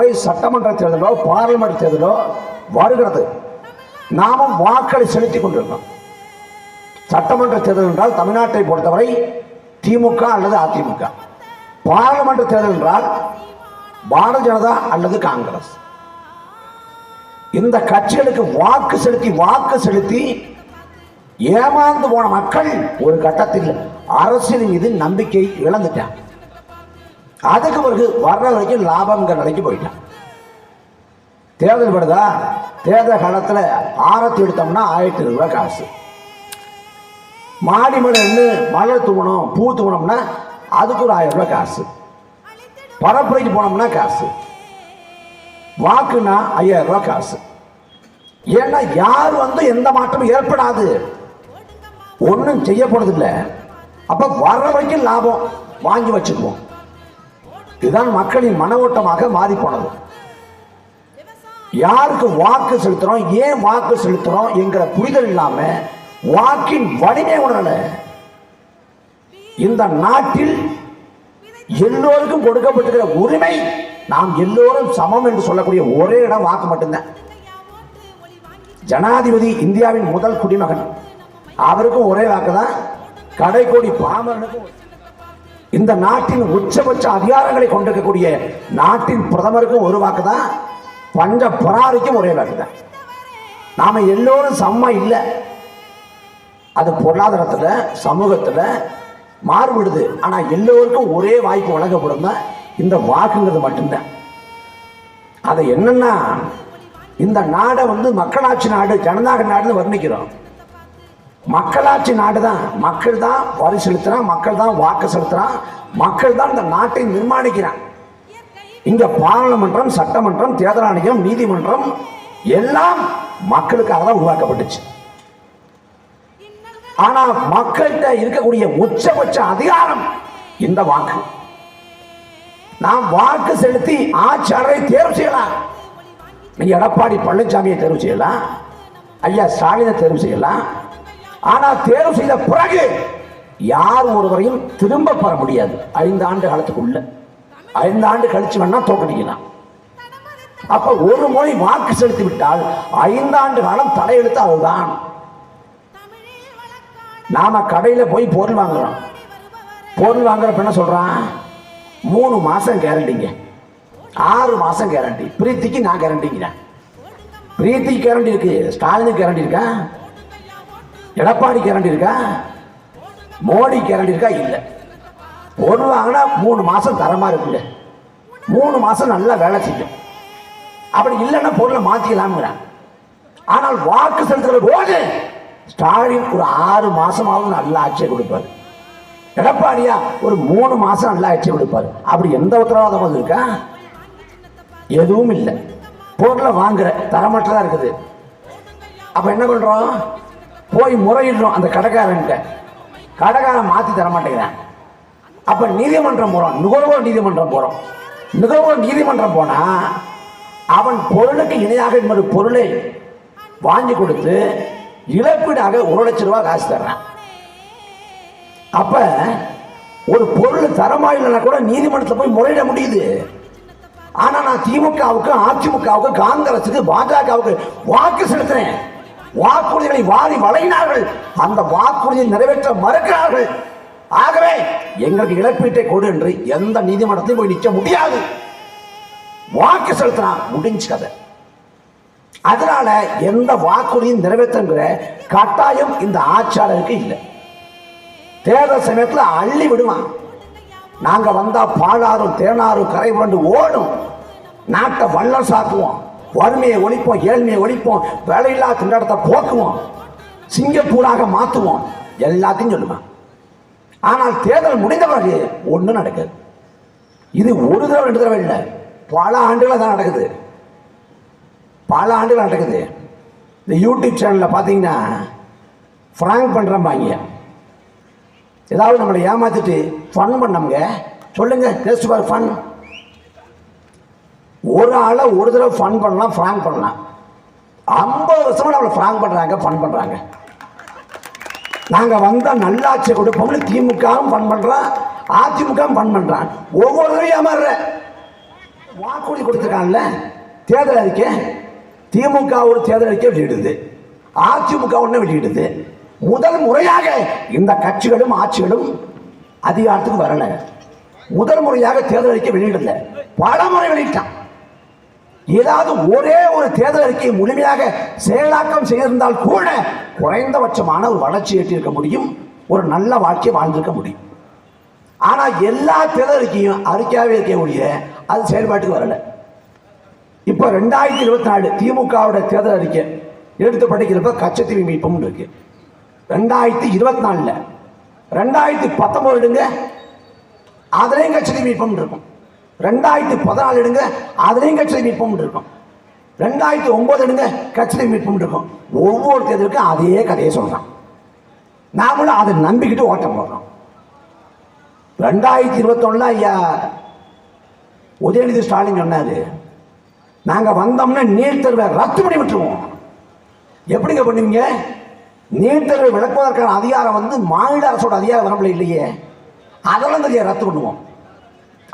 முறை சட்டமன்ற தேர்தலோ பார்லிமெண்ட் தேர்தலோ வருகிறது. நாமும் வாக்களை செலுத்தி கொண்டிருக்கோம் சட்டமன்ற தேர்தல் என்றால் தமிழ்நாட்டை பொறுத்தவரை திமுக அல்லது அதிமுக. பாராளுமன்ற தேர்தல் என்றால் பாரதிய ஜனதா அல்லது காங்கிரஸ். இந்த கட்சிகளுக்கு வாக்கு செலுத்தி வாக்கு செலுத்தி ஏமாந்து போன மக்கள் ஒரு கட்டத்தில் அரசின் மீது நம்பிக்கை இழந்துட்டாங்க. அதுக்கு பிறகு வர்ற வரைக்கும் லாபம்ங்கிற நிலைக்கு போயிட்டான். தேர்தல் படுதா தேர்தல் காலத்தில் ஆரத்தி எடுத்தோம்னா ஆயிரத்தி ஐநூறு காசு. மாடி மலை நின்று மலர் தூவணும் பூ தூவணும்னா அதுக்கு ஒரு ஆயிரம் ரூபாய் காசு. பரப்புரைக்கு போனோம்னா காசு. வாக்குனா ஐயாயிரம் ரூபாய் காசு. ஏன்னா யார் வந்து எந்த மாற்றமும் ஏற்படாது. ஒன்றும் செய்ய போனதில்லை அப்போ வர்ற வரைக்கும் லாபம் வாங்கி வச்சுக்குவோம். இதுதான் மக்களின் மன ஓட்டமாக மாறி போனது யாருக்கு வாக்கு செலுத்துறோம் ஏன் வாக்கு செலுத்துறோம் என்கிற புரிதல் இல்லாம வாக்கின் வலிமை உணரல. இந்த நாட்டில் எல்லோருக்கும் கொடுக்கப்பட்டிருக்கிற உரிமை நாம் எல்லோரும் சமம் என்று சொல்லக்கூடிய ஒரே இடம் வாக்கு மட்டும்தான். ஜனாதிபதி இந்தியாவின் முதல் குடிமகன். அவருக்கும் ஒரே வாக்கு தான் கடைக்கோடி பாமரனுக்கும் இந்த நாட்டின் உச்சபட்ச அதிகாரங்களை கொண்டிருக்கக்கூடிய நாட்டின் பிரதமருக்கும் ஒரு வாக்கு தான் பஞ்ச பராரிக்கும் ஒரே வாக்கு தான் நாம எல்லோரும் சமமா இல்லை. அது பொருளாதாரத்தில் சமூகத்தில் மாறுபடுது. ஆனால் எல்லோருக்கும் ஒரே வாய்ப்பு வழங்கப்படும் இந்த வாக்குங்கிறது மட்டும்தான். அதை என்னன்னா இந்த நாடை வந்து மக்களாட்சி நாடு ஜனநாயக நாடுன்னு வர்ணிக்கிறோம். மக்களாட்சி நாடு தான் மக்கள் தான் வரி செலுத்துறான் மக்கள் தான் வாக்கு செலுத்துறான் மக்கள் தான் இந்த நாட்டை நிர்மாணிக்கிறான். இங்க பாராளுமன்றம் சட்டமன்றம் தேர்தல் ஆணையம் நீதிமன்றம் எல்லாம் மக்களுக்காக தான் உருவாக்கப்பட்டுச்சு. ஆனா மக்கள்கிட்ட இருக்கக்கூடிய உச்சபட்ச அதிகாரம் இந்த வாக்கு. நாம் வாக்கு செலுத்தி ஆட்சியாளரை தேர்வு செய்யலாம். நீங்க எடப்பாடி பழனிசாமியை தேர்வு செய்யலாம். ஐயா ஸ்டாலினை தேர்வு செய்யலாம். ஆனால் தேர்வு செய்த பிறகு யார் ஒருவரையும் திரும்ப பெற முடியாது. ஐந்து ஆண்டு காலத்துக்குள்ள. ஐந்து ஆண்டு கழிச்சு வேணா தோக்கடிக்கலாம். அப்ப ஒரு முறை வாக்கு செலுத்தி விட்டால் ஐந்தாண்டு காலம் தலையெழுத்து அதுதான் நாம கடையில போய் பொருள் வாங்குறோம். பொருள் வாங்குறப்ப என்ன சொல்றான்? மூணு மாசம் கேரண்டிங்க. ஆறு மாசம் கேரண்டி. பிரீத்திக்கு நான் கேரண்டிங்கிறேன். பிரீத்திக்கு கேரண்டி இருக்கு. ஸ்டாலினுக்கு கேரண்டி இருக்கா? எடப்பாடி கேரண்டி இருக்கா? மோடி கேரண்டி இருக்கா? இல்லை. பொருள் வாங்கினா மூணு மாதம் தரமாக இருக்குங்க. மூணு மாதம் நல்லா வேலை செய்யும். அப்படி இல்லைன்னா பொருளை மாற்றிக்கலாம்ங்கிறான் ஆனால் வாக்கு செலுத்துகிற போது ஸ்டாலின் ஒரு ஆறு மாசமாவது நல்ல ஆட்சியை கொடுப்பாரு. எடப்பாடியா ஒரு மூணு மாசம் நல்ல ஆட்சியை கொடுப்பாரு. அப்படி எந்த உத்தரவாதம் இருக்கா? எதுவும் இல்லை. பொருளை வாங்குற தரமற்றதா இருக்குது. அப்ப என்ன பண்றோம்? போய் முறையிடுறோம் அந்த கடைக்காரன்ட்ட கடைக்காரன் மாத்தி தர மாட்டேங்கிறான் அப்ப நீதிமன்றம் போறோம். நுகர்வோர் நீதிமன்றம் போறோம். நுகர்வோர் நீதிமன்றம் போனா அவன் பொருளுக்கு இணையாக இன்னொரு பொருளை வாங்கி கொடுத்து இழப்பீடாக ஒரு லட்சம் ரூபாய் காசு தர்றான். அப்ப ஒரு பொருள் தரமா இல்லைன்னா கூட நீதிமன்றத்தில் போய் முறையிட முடியுது. ஆனா நான் திமுகவுக்கு அதிமுகவுக்கு காங்கிரசுக்கு பாஜகவுக்கு வாக்கு செலுத்துறேன். வாக்குறுதிகளை வாரி வழங்கினார்கள். அந்த வாக்குறுதியை நிறைவேற்ற மறுக்கிறார்கள். ஆகவே எங்களுக்கு இழப்பீட்டை கொடு என்று எந்த நீதிமன்றத்தையும் போய் நிற்க முடியாது. வாக்கு செலுத்தினா முடிஞ்சு கதை. அதனால எந்த வாக்குறுதியும் நிறைவேற்றுங்கிற கட்டாயம் இந்த ஆட்சியாளருக்கு இல்லை. தேர்தல் சமயத்தில் அள்ளி விடுவான். நாங்க வந்தா பாலாறும் தேனாரும் கரை புரண்டு ஓடும். நாட்டை வல்லம் சாக்குவோம் வறுமையை ஒழிப்போம் ஏழ்மையை ஒழிப்போம் வேலையில்லா திண்டாட்டத்தை போக்குவோம் சிங்கப்பூராக மாற்றுவோம் எல்லாத்தையும் சொல்லுவேன். ஆனால் தேர்தல் முடிந்த பிறகு ஒன்றும் நடக்குது. இது ஒரு தடவை ரெண்டு தடவை இல்லை. பல ஆண்டுகளாக தான் நடக்குது. பல ஆண்டுகள் நடக்குது. இந்த யூடியூப் சேனலில் பார்த்தீங்கன்னா ஃப்ராங்க் பண்ணுறம்பாங்க ஏதாவது நம்மளை ஏமாத்திட்டு ஃபன் பண்ணவங்க சொல்லுங்கள் டெஸ்ட் பார் ஃபன் ஒரு ஆளை ஒரு தடவை ஃபன் பண்ணலாம் ஃப்ராங்க் பண்ணலாம் ஐம்பது வருஷமா நம்மளை ஃப்ராங்க் பண்ணுறாங்க ஃபன் பண்ணுறாங்க நாங்கள் வந்தால் நல்லாட்சியை கொடுப்போம்னு திமுகவும் ஃபன் பண்ணுறான் அதிமுகவும் ஃபன் பண்ணுறான் ஒவ்வொரு ஏமாறுற. வாக்குறுதி கொடுத்துருக்காங்கல்ல தேர்தல் அறிக்கை. திமுக ஒரு தேர்தல் அறிக்கை வெளியிடுது. அதிமுக ஒன்று வெளியிடுது. முதல் முறையாக இந்த கட்சிகளும் ஆட்சிகளும் அதிகாரத்துக்கு வரல. முதல் முறையாக தேர்தல் அறிக்கை வெளியிடல. பல முறை வெளியிட்டான். ஏதாவது ஒரே ஒரு தேர்தல் அறிக்கையை முழுமையாக செயலாக்கம் செய்திருந்தால் கூட குறைந்தபட்சமான ஒரு வளர்ச்சி எட்டியிருக்க முடியும் ஒரு நல்ல வாழ்க்கையை வாழ்ந்திருக்க முடியும். ஆனால் எல்லா தேர்தல் அறிக்கையும் அறிக்கையாகவே இருக்க முடிய அது செயல்பாட்டுக்கு வரல. இப்போ ரெண்டாயிரத்தி இருபத்தி நாலு திமுகவோட தேர்தல் அறிக்கை எடுத்து படிக்கிறப்ப கச்சத்தீவு மீட்பும் இருக்கு. ரெண்டாயிரத்தி இருபத்தி நாலில். ரெண்டாயிரத்தி பத்தொன்பது எடுங்க. அதுலேயும் கச்சத்தீவு மீட்பும் இருக்கும். ரெண்டாயிரத்தி பதினாலு எடுங்க அதுலேயும் கட்சியில் மீட்பும் இருக்கும். ரெண்டாயிரத்தி ஒன்பது எடுங்க கட்சியில் மீட்பும் இருக்கும். ஒவ்வொரு தேர்தலுக்கும் அதே கதையை சொல்கிறான் நாமளும் அதை நம்பிக்கிட்டு ஓட்டம் போடுறோம். ரெண்டாயிரத்தி இருபத்தொன்னுல ஐயா உதயநிதி ஸ்டாலின் சொன்னாரு நாங்கள் வந்தோம்னா நீட் தேர்வை ரத்து பண்ணி விட்டுருவோம். எப்படிங்க பண்ணுவீங்க? நீட் தேர்வை விளக்குவதற்கான அதிகாரம் வந்து மாநில அரசோட அதிகாரம் வரம்பில் இல்லையே. அதெல்லாம் தெரியாது ரத்து பண்ணுவோம்.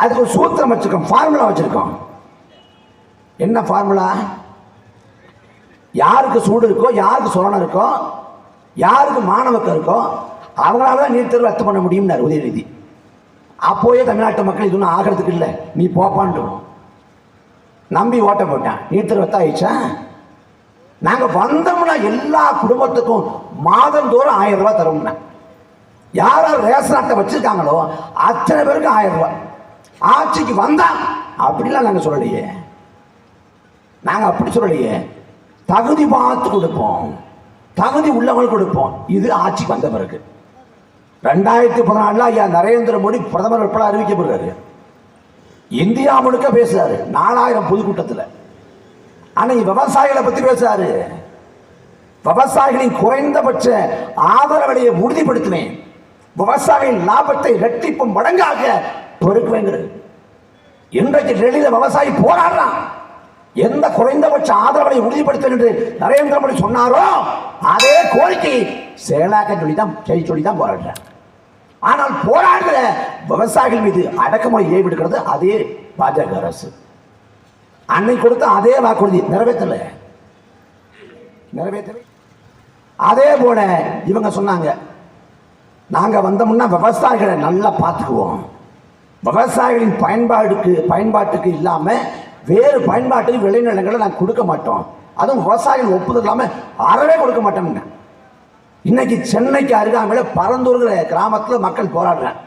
அதுக்கு ஒரு சூத்திரம் வச்சுருக்கோம் ஃபார்முலா வச்சுருக்கோம். என்ன ஃபார்முலா யாருக்கு சூடு இருக்கோ யாருக்கு சுரணம் இருக்கோ யாருக்கு மாணவக்கம் இருக்கோ அவங்களால தான் நீட் தேர்வு ரத்து பண்ண முடியும்னார் உதயநிதி. அப்போயே தமிழ்நாட்டு மக்கள் இது ஒன்றும் ஆகிறதுக்கு இல்லை. நீ போப்பான்னு நம்பி ஓட்ட போட்டேன். நீட் தேர்வு ரத்து ஆயிடுச்சா நாங்கள் வந்தோம்னா எல்லா குடும்பத்துக்கும் மாதந்தோறும் ஆயிரம் ரூபா தருவோம்னா. யார் ரேஷன் அட்டை வச்சுருக்காங்களோ அத்தனை பேருக்கு ஆயிரம் ரூபாய். ஆட்சிக்கு வந்தான் அப்படிலாம் நாங்கள் சொல்லலையே. நாங்கள் அப்படி சொல்லலையே. தகுதி பார்த்து கொடுப்போம். தகுதி உள்ளவங்களுக்கு கொடுப்போம். இது ஆட்சிக்கு வந்த பிறகு. ரெண்டாயிரத்தி பதினாலில் ஐயா நரேந்திர மோடி பிரதமர் உட்பட அறிவிக்கப்படுறாரு. இந்தியா முழுக்க பேசுறாரு. நாலாயிரம் பொதுக்கூட்டத்தில். ஆனால் விவசாயிகளை பற்றி பேசுறாரு. விவசாயிகளின் குறைந்தபட்ச ஆதரவடையை உறுதிப்படுத்தினேன். விவசாயிகளின் லாபத்தை இரட்டிப்பும் மடங்காக பெருக்குவேங்கிறது. இன்றைக்கு டெல்லியில் விவசாயி போராடுறான். எந்த குறைந்தபட்ச ஆதரவை உறுதிப்படுத்த என்று நரேந்திர மோடி சொன்னாரோ அதே கோரிக்கை செயலாக்க சொல்லி தான் செய்ய சொல்லி தான் போராடுறார். ஆனால் போராடுகிற விவசாயிகள் மீது அடக்குமுறை ஏவிடுகிறது அதே பாஜக அரசு. அன்னை கொடுத்த அதே வாக்குறுதி நிறைவேற்றல. நிறைவேற்றல. அதே போல இவங்க சொன்னாங்க நாங்க வந்தோம்னா விவசாயிகளை நல்லா பார்த்துக்குவோம். விவசாயிகளின் பயன்பாடுக்கு பயன்பாட்டுக்கு இல்லாமல் வேறு பயன்பாட்டுக்கு விளைநிலங்களை நாங்கள் கொடுக்க மாட்டோம். அதுவும் விவசாயிகள் ஒப்புதல் இல்லாமல் அறவே கொடுக்க மாட்டோம்ங்க. இன்னைக்கு சென்னைக்கு அருகாமையில் பரந்தூர்கிற கிராமத்தில் மக்கள் போராடுறாங்க.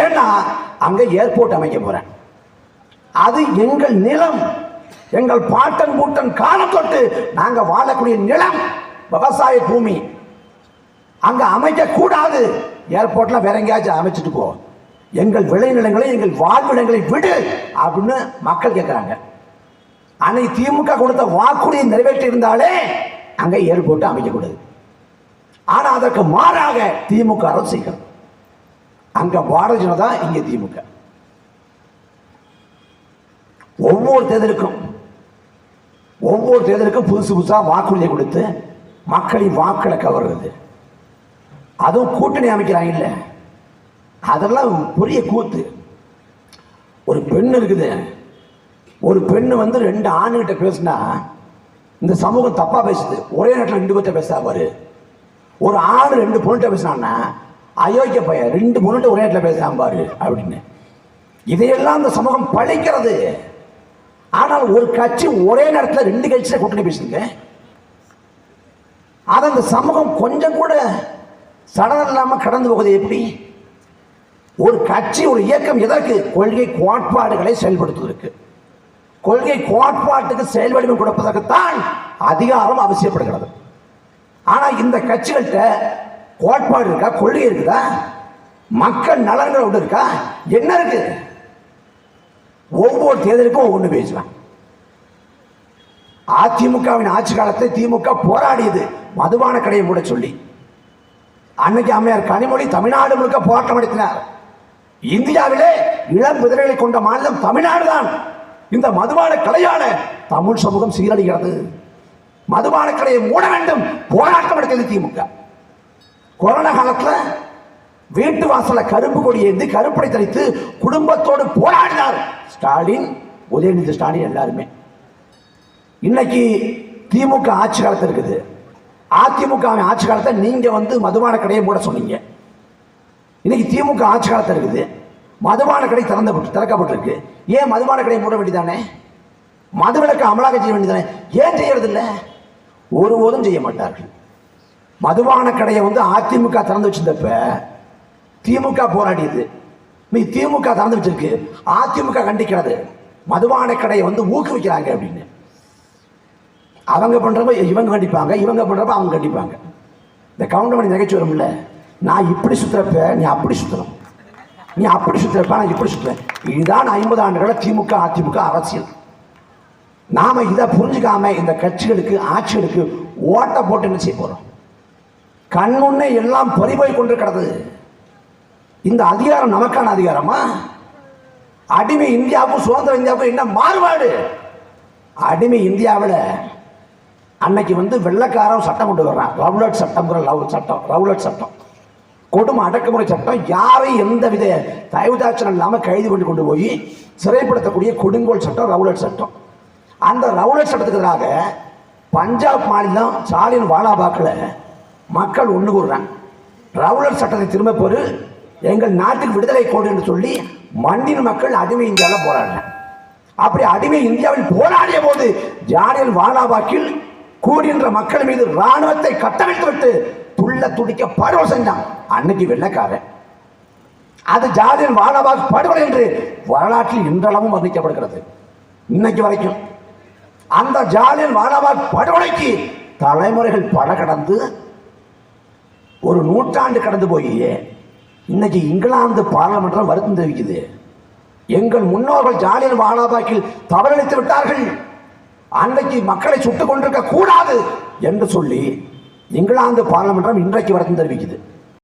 ஏன்னா அங்கே ஏர்போர்ட் அமைக்க போகிறேன் அது எங்கள் நிலம். எங்கள் பாட்டன் பூட்டன் காலத்தொட்டு நாங்கள் வாழக்கூடிய நிலம் விவசாய பூமி. அங்கே அமைக்கக்கூடாது. ஏர்போர்ட்லாம் வேற எங்கேயாச்சும் அமைச்சிட்டு போவோம் எங்கள் விளைநிலங்களை எங்கள் வாழ்விடங்களை விடு அப்படின்னு மக்கள் கேட்குறாங்க அன்னை திமுக கொடுத்த வாக்குறுதியை நிறைவேற்றி இருந்தாலே அங்கே ஏர்போர்ட் அமைக்கக்கூடாது. ஆனால் அதற்கு மாறாக திமுக அரசு செய்கிறது. அங்க பாரதிய ஜனதா இங்க திமுக. ஒவ்வொரு தேர்தலுக்கும் ஒவ்வொரு தேர்தலுக்கும் புதுசு புதுசா வாக்குறுதியை கொடுத்து மக்களின் வாக்களை கவர்றது. அதுவும் கூட்டணி அமைக்கிறாங்க இல்லை. அதெல்லாம் பெரிய கூத்து. ஒரு பெண் இருக்குது. ஒரு பெண்ணு வந்து ரெண்டு ஆண்கிட்ட பேசினா இந்த சமூகம் தப்பா பேசுது. ஒரே நேரத்தில் ரெண்டு பேர்த்த பேசா ஒரு ஆண் ரெண்டு பொண்ணுகிட்ட பேசினான்னா அயோக்கிய பையன் ரெண்டு பொண்ணுகிட்ட ஒரே நேரத்தில் பேசுறான் பாரு அப்படின்னு. இதையெல்லாம் இந்த சமூகம் பழிக்கிறது. ஆனால் ஒரு கட்சி ஒரே நேரத்தில் ரெண்டு கட்சியில் கூட்டணி பேசுங்க அதை அந்த சமூகம் கொஞ்சம் கூட சடலம் இல்லாமல் கடந்து போகுது எப்படி? ஒரு கட்சி ஒரு இயக்கம் எதற்கு? கொள்கை கோட்பாடுகளை செயல்படுத்துவதற்கு. கொள்கை கோட்பாட்டுக்கு செயல்வடிவம் கொடுப்பதற்குத்தான் அதிகாரம் அவசியப்படுகிறது. ஆனால் இந்த கட்சிகள்கிட்ட கோட்பாடு இருக்கா? கொள்கை இருக்குதா? மக்கள் நலன்கள் ஒன்று இருக்கா? என்ன இருக்கு? ஒவ்வொரு தேர்தலுக்கும் ஒவ்வொன்று பேசுவேன் அதிமுகவின் ஆட்சி காலத்தை திமுக போராடியது. மதுபான கடையை மூட சொல்லி. அன்னைக்கு அம்மையார் கனிமொழி தமிழ்நாடு முழுக்க போராட்டம் நடத்தினார். இந்தியாவிலே இளம் விதரைகளை கொண்ட மாநிலம் தமிழ்நாடு தான் இந்த மதுபான கலையான தமிழ் சமூகம் சீரழிகிறது. மதுபான கடையை மூட வேண்டும். போராட்டம் எடுக்கிறது திமுக. கொரோனா காலத்தில் வீட்டு வாசல கரும்பு கொடி ஏந்தி கருப்படை தரித்து குடும்பத்தோடு போராடினார் ஸ்டாலின் உதயநிதி ஸ்டாலின் எல்லாருமே. இன்னைக்கு திமுக ஆட்சி காலத்தில் இருக்குது. அதிமுக ஆட்சி காலத்தை நீங்க வந்து மதுபான கடையை மூட சொன்னீங்க. இன்னைக்கு திமுக ஆட்சி காலத்தில் இருக்குது. மதுபான கடை திறந்த திறக்கப்பட்டிருக்கு. ஏன் மதுபான கடையை மூட வேண்டியதானே? மதுவிலக்கு அமலாக செய்ய வேண்டியதானே? ஏன் செய்யறதில்ல? ஒருபோதும் செய்ய மாட்டார்கள். மதுபான கடையை வந்து அதிமுக திறந்து வச்சிருந்தப்ப திமுக போராடியது. நீ திமுக திறந்து வச்சிருக்கு. அதிமுக கண்டிக்கிறது. மதுபான கடையை வந்து ஊக்குவிக்கிறாங்க அப்படின்னு. அவங்க பண்ணுறப்ப இவங்க கண்டிப்பாங்க இவங்க பண்ணுறப்ப அவங்க கண்டிப்பாங்க. இந்த கவுண்டமணி நகைச்சுவரம் இல்லை நான் இப்படி சுத்துறப்ப நீ அப்படி சுத்தணும். நீ அப்படி சுத்துறப்ப நான் இப்படி சுத்துறேன் இதுதான் ஐம்பது ஆண்டுகள திமுக அதிமுக அரசியல். நாம இதை புரிஞ்சுக்காம இந்த கட்சிகளுக்கு ஆட்சிகளுக்கு ஓட்ட போட்டு என்ன செய்ய போறோம்? கண்முன்னே எல்லாம் பறிபோய் கொண்டு கிடந்தது இந்த அதிகாரம் நமக்கான அதிகாரமா? அடிமை இந்தியாவுக்கும் சுதந்திர இந்தியாவுக்கும் என்ன மாறுபாடு? அடிமை இந்தியாவில் அன்னைக்கு வந்து வெள்ளக்காரன் சட்டம் கொண்டு வர்றான். ரவுலட் சட்டம்ங்கிற லவ் சட்டம் ரவுலட் சட்டம். கொடுமை அடக்குமுறை சட்டம் யாரையும் எந்த வித தயவுதாட்சணம் இல்லாமல் கைது கொண்டு கொண்டு போய் சிறைப்படுத்தக்கூடிய கொடுங்கோல் சட்டம் ரவுலட் சட்டம். அந்த ரவுலட் சட்டத்துக்கு எதிராக பஞ்சாப் மாநிலம் ஸ்டாலின் வாலாபாக்கில் மக்கள் ஒன்று கூடுறாங்க ரவுலட் சட்டத்தை திரும்ப பெறு எங்கள் நாட்டுக்கு விடுதலை கோடு என்று சொல்லி மண்ணின் மக்கள் அடிமை இந்தியாவில் போராடுறாங்க. அப்படி அடிமை இந்தியாவில் போராடிய போது ஜாலியன் வாலாபாக்கில் கூடுகின்ற மக்கள் மீது ராணுவத்தை கட்டமைத்து விட்டு துள்ள துடிக்க பருவம் செஞ்சான். அன்னைக்கு வெள்ளக்காரன். அது ஜாதியின் வாலாபாக் படுகொலை என்று வரலாற்றில் இன்றளவும் வர்ணிக்கப்படுகிறது. இன்னைக்கு வரைக்கும் அந்த ஜாலியன் வாலாபாக் படுகொலைக்கு தலைமுறைகள் பல கடந்து ஒரு நூற்றாண்டு கடந்து போய் இன்னைக்கு இங்கிலாந்து பாராளுமன்றம் வருத்தம் தெரிவிக்குது. எங்கள் முன்னோர்கள் ஜாலியன் வாலாபாக்கில் தவறளித்து விட்டார்கள். அன்றைக்கு மக்களை சுட்டுக் கொண்டிருக்க கூடாது என்று சொல்லி இங்கிலாந்து பாராளுமன்றம் இன்றைக்கு வரைக்கும் தெரிவிக்குது.